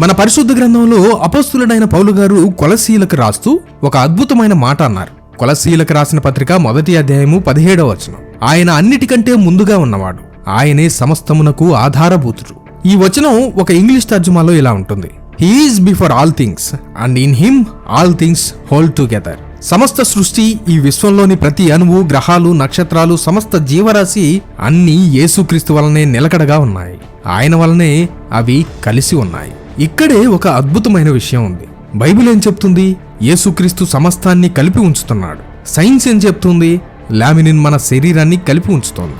మన పరిశుద్ధ గ్రంథంలో అపస్తులుడైన పౌలు గారు కొలసీలకు రాస్తూ ఒక అద్భుతమైన మాట అన్నారు. కొలసీలకు రాసిన పత్రిక మొదటి అధ్యాయము పదిహేడవ వచనం. ఆయన అన్నిటికంటే ముందుగా ఉన్నవాడు. ఆయనే సమస్తమునకు ఆధారభూతుడు. ఈ వచనం ఒక ఇంగ్లీష్ తర్జుమాలో ఇలా ఉంటుంది. He is before all things and in him all things hold together సమస్త సృష్టి ఈ విశ్వంలోని ప్రతి అణువు గ్రహాలు నక్షత్రాలు సమస్త జీవరాశి అన్నీ యేసుక్రీస్తు వలనే నిలకడగా ఉన్నాయి. ఆయన వలనే అవి కలిసి ఉన్నాయి. ఇక్కడే ఒక అద్భుతమైన విషయం ఉంది. బైబిల్ ఏం చెప్తుంది? యేసుక్రీస్తు సమస్తాన్ని కలిపి ఉంచుతున్నాడు. సైన్స్ ఏం చెప్తుంది? లామినిన్ మన శరీరాన్ని కలిపి ఉంచుతోంది.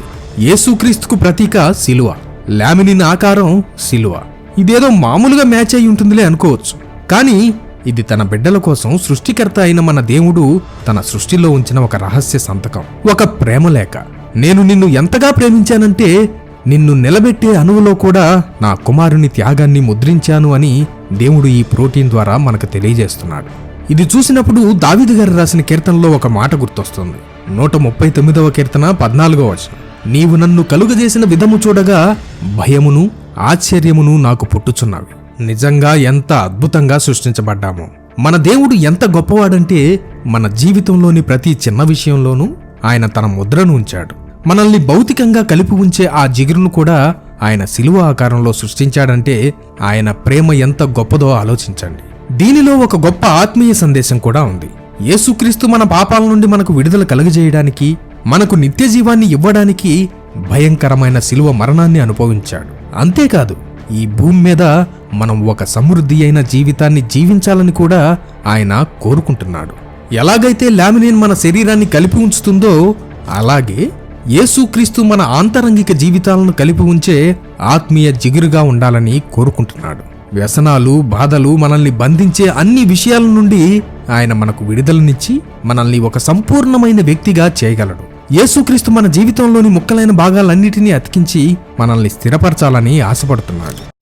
యేసుక్రీస్తుకు ప్రతీక శిలువ లామినిన్ ఆకారం శిలువ ఇదేదో మామూలుగా మ్యాచ్ అయి ఉంటుందిలే అనుకోవచ్చు. కానీ ఇది తన బిడ్డల కోసం సృష్టికర్త అయిన మన దేవుడు తన సృష్టిలో ఉంచిన ఒక రహస్య సంతకం. ఒక ప్రేమలేఖ నేను నిన్ను ఎంతగా ప్రేమించానంటే నిన్ను నిలబెట్టే అణువులో కూడా నా కుమారుని త్యాగాన్ని ముద్రించాను అని దేవుడు ఈ ప్రోటీన్ ద్వారా మనకు తెలియజేస్తున్నాడు. ఇది చూసినప్పుడు దావిదు గారు రాసిన కీర్తనలో ఒక మాట గుర్తొస్తుంది. నూట ముప్పై తొమ్మిదవ కీర్తన పద్నాలుగో వచనం. నీవు నన్ను కలుగజేసిన విధము చూడగా భయమును ఆశ్చర్యమును నాకు పుట్టుచున్నవి. నిజంగా ఎంత అద్భుతంగా సృష్టించబడ్డామో. మన దేవుడు ఎంత గొప్పవాడంటే మన జీవితంలోని ప్రతి చిన్న విషయంలోనూ ఆయన తన ముద్రను ఉంచాడు. మనల్ని భౌతికంగా కలిపి ఉంచే ఆ జిగురును కూడా ఆయన శిలువ ఆకారంలో సృష్టించాడంటే ఆయన ప్రేమ ఎంత గొప్పదో ఆలోచించండి. దీనిలో ఒక గొప్ప ఆత్మీయ సందేశం కూడా ఉంది. యేసుక్రీస్తు మన పాపాల నుండి మనకు విడుదల కలుగజేయడానికి మనకు నిత్య జీవాన్ని ఇవ్వడానికి భయంకరమైన శిలువ మరణాన్ని అనుభవించాడు. అంతేకాదు ఈ భూమి మీద మనం ఒక సమృద్ధి అయిన జీవితాన్ని జీవించాలని కూడా ఆయన కోరుకుంటున్నాడు. ఎలాగైతే లామినిన్ మన శరీరాన్ని కలిపి ఉంచుతుందో అలాగే యేసుక్రీస్తు మన ఆంతరంగిక జీవితాలను కలిపి ఉంచే ఆత్మీయ జిగురుగా ఉండాలని కోరుకుంటున్నాడు. వ్యసనాలు బాధలు మనల్ని బంధించే అన్ని విషయాల నుండి ఆయన మనకు విడుదలనిచ్చి మనల్ని ఒక సంపూర్ణమైన వ్యక్తిగా చేయగలడు. యేసుక్రీస్తు మన జీవితంలోని ముక్కలైన భాగాలన్నిటినీ అతికించి మనల్ని స్థిరపరచాలని ఆశపడుతున్నాడు.